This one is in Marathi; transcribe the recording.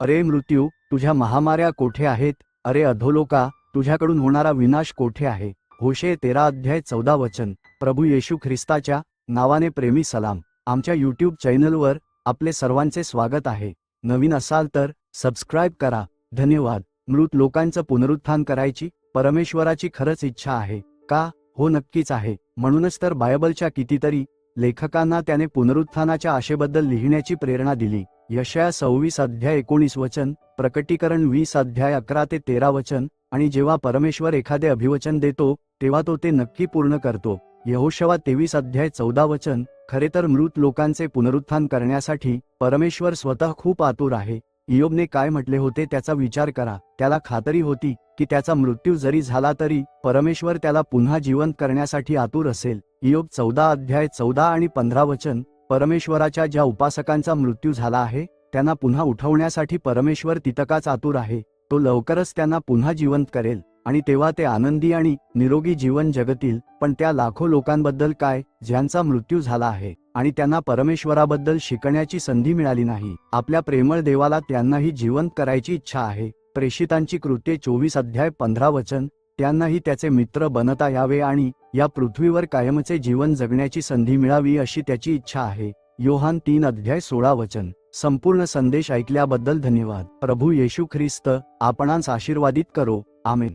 अरे मृत्यू तुझ्या महामाऱ्या कोठे आहेत? अरे अधोलोका तुझ्याकडून होणारा विनाश कोठे आहे? होशे तेरा अध्याय चौदा वचन. प्रभू येशू ख्रिस्ताच्या नावाने प्रेमी सलाम. आमच्या यूट्यूब चॅनलवर आपले सर्वांचे स्वागत आहे. नवीन असाल तर सबस्क्राईब करा. धन्यवाद. मृत लोकांचं पुनरुत्थान करायची परमेश्वराची खरंच इच्छा आहे. का? हो नक्कीच आहे. म्हणूनच तर बायबलच्या कितीतरी लेखकांना त्याने पुनरुत्थानाच्या आशेबद्दल लिहिण्याची प्रेरणा दिली. यशया सव्वीस अध्याय एकोणीस वचन प्रकटीकरण वीस अध्याय अकरा ते तेरा वचन आणि जेव्हा परमेश्वर एखादे अभिवचन देतो तेव्हा तो ते नक्की पूर्ण करतो. यहोशवा तेवीस अध्याय चौदा वचन खरे तर मृत लोकांचे पुनरुत्थान करण्यासाठी परमेश्वर स्वतः खूप आतुर आहे. इयोबने काय म्हटले होते त्याचा विचार करा. त्याला खात्री होती की त्याचा मृत्यू जरी झाला तरी परमेश्वर त्याला पुन्हा जिवंत करण्यासाठी आतुर असेल. योग चौदा अध्याय चौदा आणि पंधरा वचन परमेश्वराच्या ज्या उपासकांचा मृत्यू झाला आहे त्यांना पुन्हा उठवण्यासाठी परमेश्वर तितकाच आतुर आहे तो लवकरच त्यांना पुन्हा जिवंत करेल आणि तेव्हा ते आनंदी आणि निरोगी जीवन जगतील पण त्या लाखो लोकांबद्दल काय ज्यांचा मृत्यू झाला आहे आणि त्यांना परमेश्वराबद्दल शिकण्याची संधी मिळाली नाही. आपल्या प्रेमळ देवाला त्यांनाही जिवंत करायची इच्छा आहे. प्रेषितांची कृत्ये चोवीस अध्याय पंधरा वचन त्यांनाही त्याचे मित्र बनता यावे आणि या पृथ्वीवर कायमचे जीवन जगण्याची संधी मिळावी अशी त्याची इच्छा आहे. योहान तीन अध्याय सोळा वचन. संपूर्ण संदेश ऐकल्याबद्दल धन्यवाद. प्रभू येशू ख्रिस्त आपणास आशीर्वादित करो. आमेन.